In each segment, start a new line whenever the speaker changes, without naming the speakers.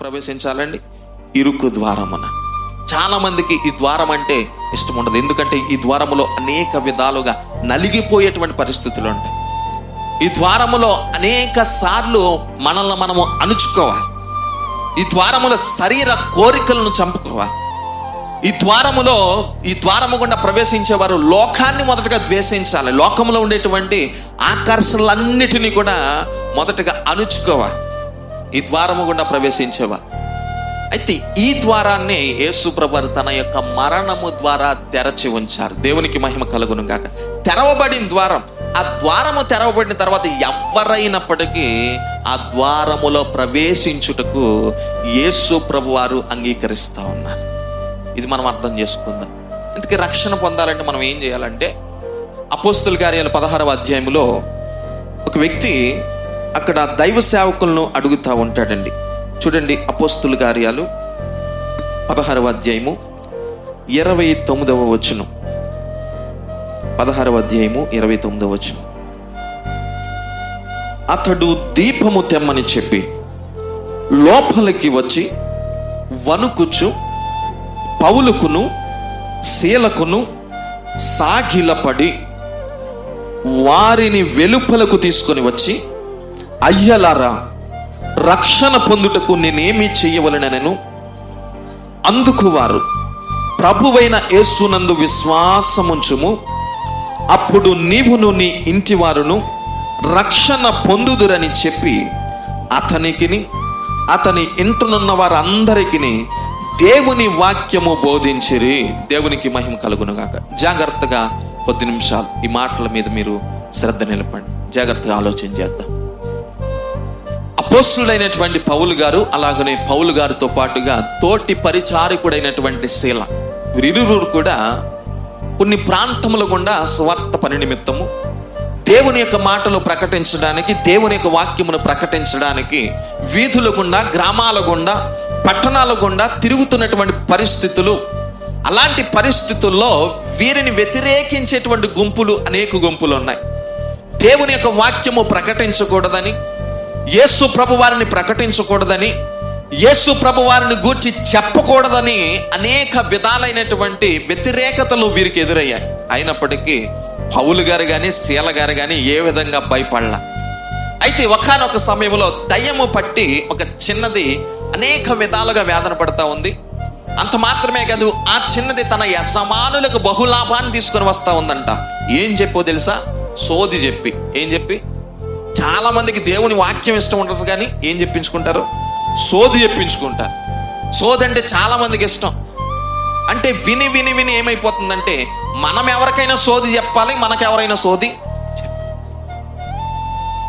ప్రవేశించాలండి? ఇరుకు ద్వారమున. చాలా మందికి ఈ ద్వారం అంటే ఇష్టం ఉండదు ఎందుకంటే ఈ ద్వారములో అనేక విధాలుగా నలిగిపోయేటువంటి పరిస్థితులు ఉంటాయి. ఈ ద్వారములో అనేక సార్లు మనల్ని మనము అణుచుకోవాలి. ఈ ద్వారములో శరీర కోరికలను చంపుకోవాలి. ఈ ద్వారములో ఈ ద్వారము గుండా ప్రవేశించేవారు లోకాన్ని మొదటగా ద్వేషించాలి. లోకములో ఉండేటువంటి ఆకర్షణలన్నిటినీ కూడా మొదటగా అణుచుకోవాలి. ఈ ద్వారము గుండా ప్రవేశించేవారు అయితే ఈ ద్వారాన్ని యేసుప్రభర్ తన యొక్క మరణము ద్వారా తెరచి ఉంచారు. దేవునికి మహిమ కలుగును గాక. తెరవబడిన ద్వారం ఆ ద్వారము తెరవబడిన తర్వాత ఎవరైనప్పటికీ ఆ ద్వారములో ప్రవేశించుటకు యేసు ప్రభు వారు అంగీకరిస్తూ ఉన్నారు. ఇది మనం అర్థం చేసుకుందాం. అందుకే రక్షణ పొందాలంటే మనం ఏం చేయాలంటే అపోస్తుల గారి పదహారవ అధ్యాయంలో ఒక వ్యక్తి అక్కడ దైవ సేవకులను అడుగుతూ ఉంటాడండి. చూడండి అపోస్తుల కార్యాలు. పదహారవ అధ్యాయము ఇరవై తొమ్మిదవ వచనం. పదహారవ అధ్యాయము ఇరవై తొమ్మిదవ వచనం. అతడు దీపము తెమ్మని చెప్పి లోపలికి వచ్చి వణుకుచు పౌలుకును శీలకును సాగిలపడి వారిని వెలుపలకు తీసుకొని వచ్చి అయ్యలారా రక్షణ పొందుటకు నేనేమి చెయ్యవలనను అందుకు వారు ప్రభువైన యేసునందు విశ్వాసముంచుము. అప్పుడు నీవును నీ ఇంటి వారును రక్షణ పొందుదురని చెప్పి అతనికిని అతని ఇంటనున్న వారందరికీ దేవుని వాక్యము బోధించిరి. దేవునికి మహిమ కలుగునుగాక. జాగ్రత్తగా కొద్ది నిమిషాలు ఈ మాటల మీద మీరు శ్రద్ధ నిలపండి. జాగ్రత్తగా ఆలోచన చేద్దాం. అపోస్తుడైనటువంటి పౌలు గారు అలాగనే పౌలు గారితో పాటుగా తోటి పరిచారకుడైనటువంటి శీల వీరిరువురు కూడా కొన్ని ప్రాంతముల గుండా స్వార్థ పని నిమిత్తము దేవుని యొక్క మాటలు ప్రకటించడానికి దేవుని యొక్క వాక్యమును ప్రకటించడానికి వీధుల గుండా గ్రామాల గుండా పట్టణాల గుండా తిరుగుతున్నటువంటి పరిస్థితులు. అలాంటి పరిస్థితుల్లో వీరిని వ్యతిరేకించేటువంటి గుంపులు అనేక గుంపులు ఉన్నాయి. దేవుని యొక్క వాక్యము ప్రకటించకూడదని యేసు ప్రభు వారిని ప్రకటించకూడదని యేసు ప్రభు వారిని గూర్చి చెప్పకూడదని అనేక విధాలైనటువంటి వ్యతిరేకతలు వీరికి ఎదురయ్యాయి. అయినప్పటికీ పౌలు గారు కానీ శీల గారు కానీ ఏ విధంగా భయపడాల. అయితే ఒకనొక సమయంలో దయ్యము పట్టి ఒక చిన్నది అనేక విధాలుగా వేదన పడతా ఉంది. అంత మాత్రమే కాదు ఆ చిన్నది తన యజమానులకు బహులాభాన్ని తీసుకొని వస్తా ఉందంట. ఏం చెప్పో తెలుసా? సోది చెప్పి. ఏం చెప్పి? చాలా మందికి దేవుని వాక్యం ఇష్టం ఉంటుంది కానీ ఏం చెప్పించుకుంటారు? సోది చెప్పించుకుంటారు. సోది అంటే చాలా మందికి ఇష్టం. అంటే విని విని విని ఏమైపోతుందంటే మనం ఎవరికైనా సోది చెప్పాలి మనకెవరైనా సోది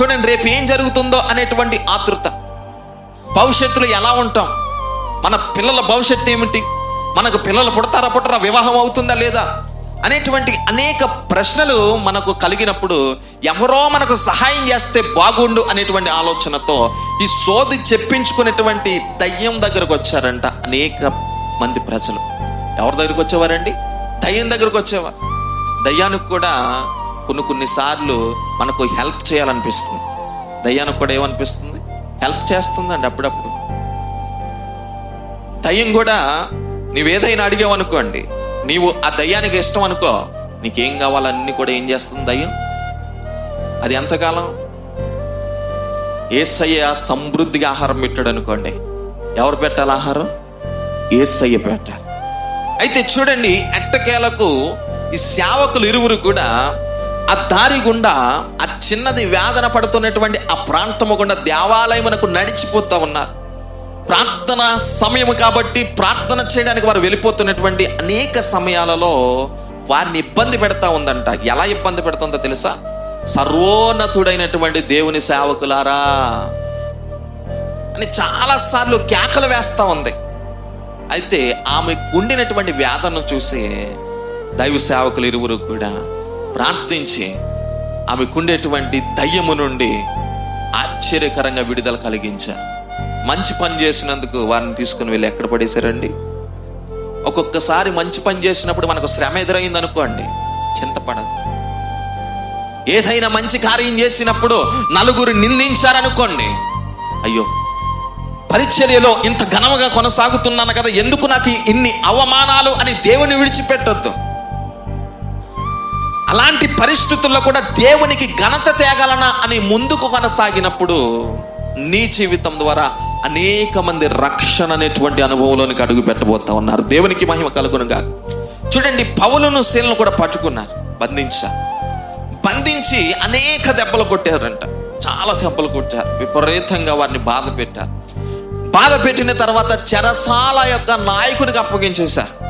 చూడండి రేపు ఏం జరుగుతుందో అనేటువంటి ఆతృత. భవిష్యత్తులో ఎలా ఉంటాం? మన పిల్లల భవిష్యత్తు ఏమిటి? మనకు పిల్లలు పుడతారా పుట్టరా వివాహం అవుతుందా లేదా? అనేటువంటి అనేక ప్రశ్నలు మనకు కలిగినప్పుడు ఎవరో మనకు సహాయం చేస్తే బాగుండు అనేటువంటి ఆలోచనతో ఈ సోది చెప్పించుకునేటువంటి దయ్యం దగ్గరకు వచ్చారంట అనేక మంది ప్రజలు. ఎవరి దగ్గరకు వచ్చేవారండి? దయ్యం దగ్గరకు వచ్చేవారు. దయ్యానికి కూడా కొన్ని కొన్ని సార్లు మనకు హెల్ప్ చేయాలనిపిస్తుంది. దయ్యానికి కూడా ఏమనిపిస్తుంది? హెల్ప్ చేస్తుందండి అప్పుడప్పుడు. దయ్యం కూడా నీవేదైనా అడిగావనుకోండి అనుకోండి నీవు ఆ దయ్యానికి ఇష్టం అనుకో నీకేం కావాలన్నీ కూడా ఏం చేస్తుంది దయ్యం? అది ఎంతకాలం? ఏసయ్య సమృద్ధిగా ఆహారం పెట్టాడు అనుకోండి. ఎవరు పెట్టాలి ఆహారం? ఏసయ్య పెట్టాలి. అయితే చూడండి ఎట్టకేలకు ఈ సేవకులు ఇరువురు కూడా ఆ దారి గుండా ఆ చిన్నది వేదన పడుతున్నటువంటి ఆ ప్రాంతము గుండా దేవాలయమునకు నడిచిపోతా ఉన్నారు. ప్రార్థన సమయం కాబట్టి ప్రార్థన చేయడానికి వారు వెళ్ళిపోతున్నటువంటి అనేక సమయాలలో వారిని ఇబ్బంది పెడతా ఉందంట. ఎలా ఇబ్బంది పెడుతుందో తెలుసా? సర్వోన్నతుడైనటువంటి దేవుని సేవకులారా అని చాలా సార్లు కేకలు వేస్తా ఉంది. అయితే ఆమె ఉండినటువంటి వేదనను చూసి దైవ సేవకులు ఇరువురు కూడా ప్రార్థించి ఆమెకుండేటువంటి దయ్యము నుండి ఆశ్చర్యకరంగా విడుదల కలిగించారు. మంచి పని చేసినందుకు వారిని తీసుకుని వెళ్ళి ఎక్కడ పడేశారండి? ఒక్కొక్కసారి మంచి పని చేసినప్పుడు మనకు శ్రమ ఎదురైంది అనుకోండి చింతపడదు ఏదైనా మంచి కార్యం చేసినప్పుడు నలుగురు నిందించారనుకోండి అయ్యో పరిచర్యలో ఇంత ఘనముగా కొనసాగుతున్నాను కదా ఎందుకు నాకు ఇన్ని అవమానాలు అని దేవుని విడిచిపెట్టొద్దు. అలాంటి పరిస్థితుల్లో కూడా దేవునికి ఘనత తేగలనా అని ముందుకు కొనసాగినప్పుడు నీ జీవితం ద్వారా అనేక మంది రక్షణ అనేటువంటి అనుభవంలోనికి అడుగు పెట్టబోతా ఉన్నారు. దేవునికి మహిమ కలుగునుగా చూడండి పౌలను శీలను కూడా పట్టుకున్నారు. బంధించారు. బంధించి అనేక దెబ్బలు కొట్టారంట. చాలా దెబ్బలు కొట్టారు. విపరీతంగా వారిని బాధ పెట్టారు. బాధ పెట్టిన తర్వాత చెరసాల యొక్క నాయకునికి అప్పగించేశారు.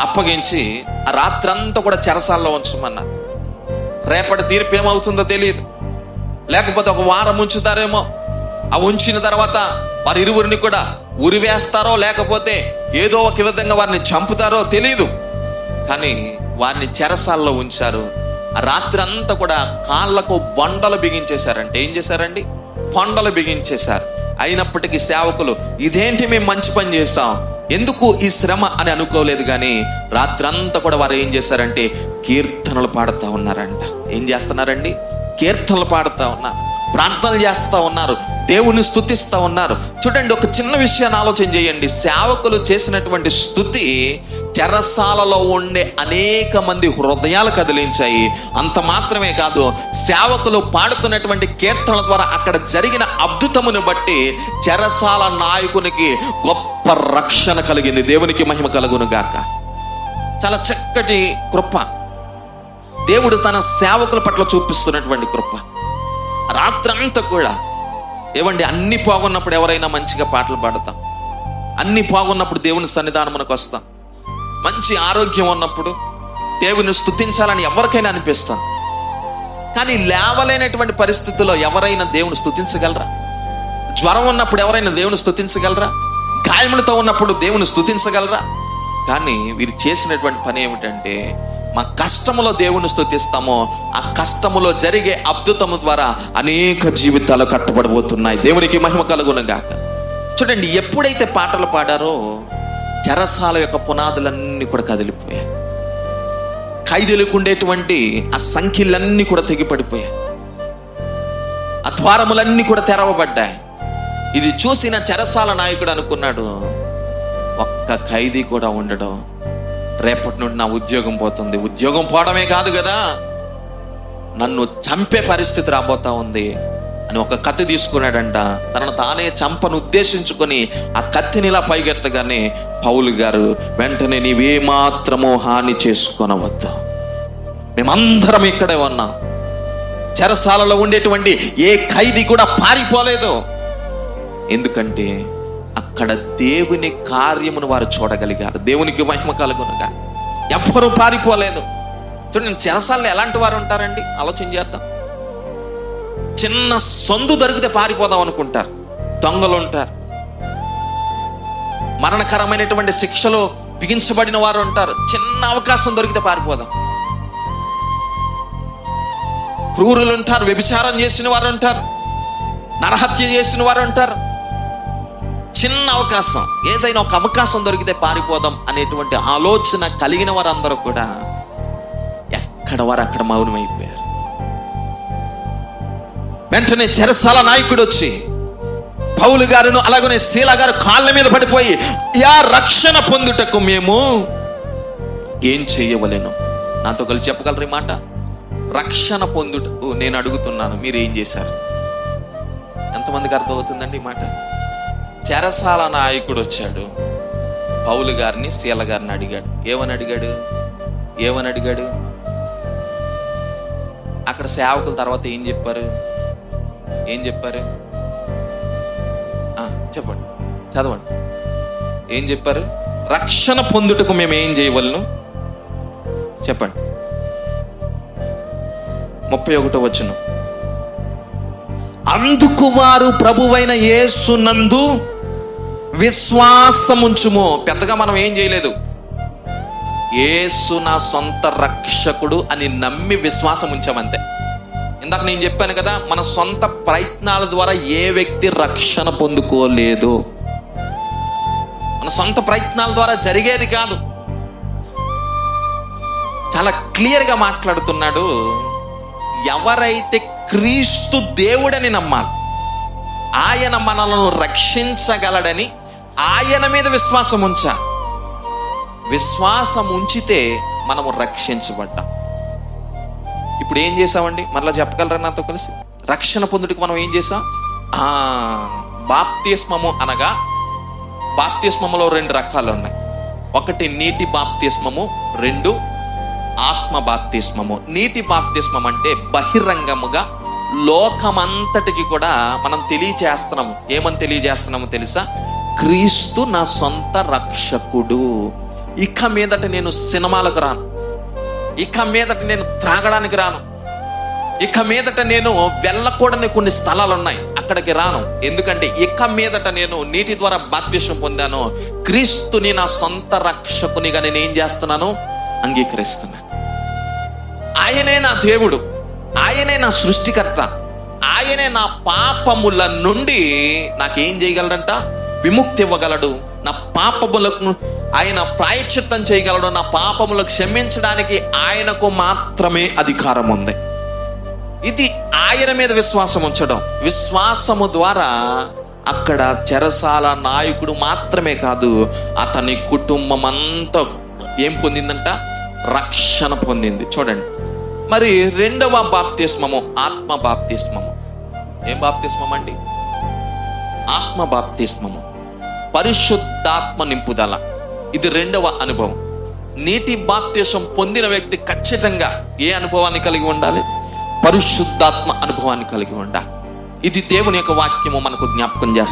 అప్పగించి ఆ రాత్రంతా కూడా చెరసాలలో ఉంచమన్నారు. రేపటి తీర్పు ఏమవుతుందో తెలియదు. లేకపోతే ఒక వారం ఉంచుతారేమో. ఆ ఉంచిన తర్వాత వారి ఇరువురిని కూడా ఉరివేస్తారో లేకపోతే ఏదో ఒక విధంగా వారిని చంపుతారో తెలియదు కానీ వారిని చెరసాల్లో ఉంచారు. రాత్రి అంతా కూడా కాళ్ళకు బొండలు బిగించేశారంటే ఏం చేశారండి? కొండలు బిగించేశారు. అయినప్పటికీ సేవకులు ఇదేంటి మేము మంచి పని చేస్తాం? ఎందుకు ఈ శ్రమ? అని అనుకోలేదు కానీ రాత్రంతా కూడా వారు ఏం చేశారంటే కీర్తనలు పాడుతూ ఉన్నారంట. ఏం చేస్తున్నారండి? కీర్తనలు పాడుతూ ఉన్నారు. ప్రార్థనలు చేస్తూ ఉన్నారు. దేవుని స్థుతిస్తూ ఉన్నారు. చూడండి ఒక చిన్న విషయాన్ని ఆలోచన చేయండి. సేవకులు చేసినటువంటి స్థుతి చెరసాలలో ఉండే అనేక మంది హృదయాలు కదిలించాయి. అంత మాత్రమే కాదు సేవకులు పాడుతున్నటువంటి కీర్తనల ద్వారా అక్కడ జరిగిన అద్భుతమును బట్టి చెరసాల నాయకునికి గొప్ప రక్షణ కలిగింది. దేవునికి మహిమ కలుగును గాక. చాలా చక్కటి కృప. దేవుడు తన సేవకుల పట్ల చూపిస్తున్నటువంటి కృప. రాత్రంతా కూడా ఏవండి అన్ని పోగొన్నప్పుడు ఎవరైనా మంచిగా పాటలు పాడతాం. అన్ని పోగొన్నప్పుడు దేవుని సన్నిధానమునకు వస్తాం. మంచి ఆరోగ్యం ఉన్నప్పుడు దేవుని స్థుతించాలని ఎవరికైనా అనిపిస్తాం. కానీ లేవలేనటువంటి పరిస్థితుల్లో ఎవరైనా దేవుని స్థుతించగలరా జ్వరం ఉన్నప్పుడు ఎవరైనా దేవుని స్థుతించగలరా గాయములతో ఉన్నప్పుడు దేవుని స్థుతించగలరా కానీ వీరు చేసినటువంటి పని ఏమిటంటే మా కష్టములో దేవుని స్థుతిస్తామో ఆ కష్టములో జరిగే అద్భుతము ద్వారా అనేక జీవితాలు కట్టబడబోతున్నాయి. దేవునికి మహిమ కలుగునగా చూడండి ఎప్పుడైతే పాటలు పాడారో చెరసాల యొక్క పునాదులన్నీ కూడా కదిలిపోయాయి. ఖైదీలకు ఉండేటువంటి ఆ సంఖ్యలన్నీ కూడా తెగిపడిపోయాయి. ఆ ద్వారములన్నీ కూడా తెరవబడ్డాయి. ఇది చూసిన చెరసాల నాయకుడు అనుకున్నాడు ఒక్క ఖైదీ కూడా ఉండడం రేపటి నుండి నా ఉద్యోగం పోతుంది. ఉద్యోగం పోవడమే కాదు కదా. నన్ను చంపే పరిస్థితి రాబోతా ఉంది అని ఒక కత్తి తీసుకున్నాడంట. తనను తానే చంపను ఉద్దేశించుకొని ఆ కత్తిని ఇలా పైకెత్తగానే పౌలు గారు వెంటనే నీవేమాత్రమో హాని చేసుకొనవద్దు. మేమందరం ఇక్కడే ఉన్నాం. చెరసాలలో ఉండేటువంటి ఏ ఖైదీ కూడా పారిపోలేదు. ఎందుకంటే అక్కడ దేవుని కార్యమును వారు చూడగలిగారు. దేవునికి మహిమ కలుగునుగా. ఎవ్వరూ పారిపోలేదు. చూడండి చెరసాలలో ఎలాంటి వారు ఉంటారండి? ఆలోచన చేద్దాం. చిన్న సందు దొరికితే పారిపోదాం అనుకుంటారు. దొంగలు ఉంటారు. మరణకరమైనటువంటి శిక్షలో బిగించబడిన వారు ఉంటారు. చిన్న అవకాశం దొరికితే పారిపోదాం. క్రూరులు ఉంటారు వ్యభిచారం చేసిన వారు ఉంటారు. నరహత్య చేసిన వారు ఉంటారు. చిన్న అవకాశం. ఏదైనా ఒక అవకాశం దొరికితే పారిపోదాం అనేటువంటి ఆలోచన కలిగిన వారందరూ కూడా ఎక్కడ వారు అక్కడ మౌనమైపోయారు. వెంటనే చెరసాల నాయకుడు వచ్చి పౌలు గారును అలాగనే శీల గారు కాళ్ళ మీద పడిపోయి యా రక్షణ పొందుటకు మేము ఏం చేయవలేను? నాతో కలిసి చెప్పగలరు ఈ మాట? రక్షణ పొందుటకు నేను అడుగుతున్నాను. మీరు ఏం చేశారు ఎంతమందికి అర్థమవుతుందండి ఈ మాట? చెరసాల నాయకుడు వచ్చాడు. పౌలు గారిని శీల గారిని అడిగాడు. ఏమని అడిగాడు? ఏమని అడిగాడు? అక్కడ సేవకుల తర్వాత ఏం చెప్పారు? ఏం చెప్పారు? చెప్పండి. చదవండి. ఏం చెప్పారు? రక్షణ పొందుటకు మేము ఏం చేయవలను? చెప్పండి. ముప్పై ఒకటో వచ్చును అందుకు వారు ప్రభువైన యేసునందు విశ్వాసముంచుము. పెద్దగా మనం ఏం చేయలేదు. ఏసు నా సొంత రక్షకుడు అని నమ్మి విశ్వాసం ఉంచామంతే ఇందాక నేను చెప్పాను కదా మన సొంత ప్రయత్నాల ద్వారా ఏ వ్యక్తి రక్షణ పొందుకోలేదు. మన సొంత ప్రయత్నాల ద్వారా జరిగేది కాదు. చాలా క్లియర్గా మాట్లాడుతున్నాడు. ఎవరైతే క్రీస్తు దేవుడని నమ్మాలి ఆయన మనలను రక్షించగలడని ఆయన మీద విశ్వాసం ఉంచా. విశ్వాసం ఉంచితే మనము రక్షించబడ్డాం. ఇప్పుడు ఏం చేసామండి మరలా చెప్పగలరా నాతో కలిసి? రక్షణ పొందుటకు మనం ఏం చేసాం ఆ బాప్తిస్మము అనగా బాప్తిస్మములో రెండు రకాలు ఉన్నాయి. ఒకటి నీటి బాప్తిస్మము రెండు ఆత్మ బాప్తిస్మము. నీటి బాప్తిస్మం అంటే బహిరంగముగా లోకమంతటికి కూడా మనం తెలియచేస్తున్నాము. ఏమని తెలియజేస్తున్నాము తెలుసా? క్రీస్తు నా సొంత రక్షకుడు. ఇక మీదట నేను సినిమాలకు రాను. ఇక మీదట నేను త్రాగడానికి రాను. ఇక మీదట నేను వెళ్ళకూడని కొన్ని స్థలాలు ఉన్నాయి అక్కడికి రాను. ఎందుకంటే ఇక మీదట నేను నీటి ద్వారా బాప్తిష్టం పొందాను. క్రీస్తుని నా సొంత రక్షకునిగా నేను ఏం చేస్తున్నాను? అంగీకరిస్తున్నాను. ఆయనే నా దేవుడు. ఆయనే నా సృష్టికర్త. ఆయనే నా పాపముల నుండి నాకేం చేయగలడంట? విముక్తి ఇవ్వగలడు నా పాపములకు ఆయన ప్రాయచిత్తం చేయగలడు. నా పాపములకు క్షమించడానికి ఆయనకు మాత్రమే అధికారం ఉంది ఇది ఆయన మీద విశ్వాసం ఉంచడం. విశ్వాసము ద్వారా అక్కడ చెరసాల నాయకుడు మాత్రమే కాదు అతని కుటుంబం అంతా ఏం పొందిందంట? రక్షణ పొందింది. చూడండి. మరి రెండవ బాప్తిస్మము ఆత్మ బాప్తిస్మము. ఏం బాప్తిస్మం అండి ఆత్మ బాప్తిస్మము. పరిశుద్ధాత్మ నింపుదల. ఇది రెండవ అనుభవం. నీటి బాప్తీసం పొందిన వ్యక్తి ఖచ్చితంగా ఏ అనుభవాన్ని కలిగి ఉండాలి? పరిశుద్ధాత్మ అనుభవాన్ని కలిగి ఉండాలి. ఇది దేవుని యొక్క వాక్యము మనకు జ్ఞాపకం చేస్తుంది.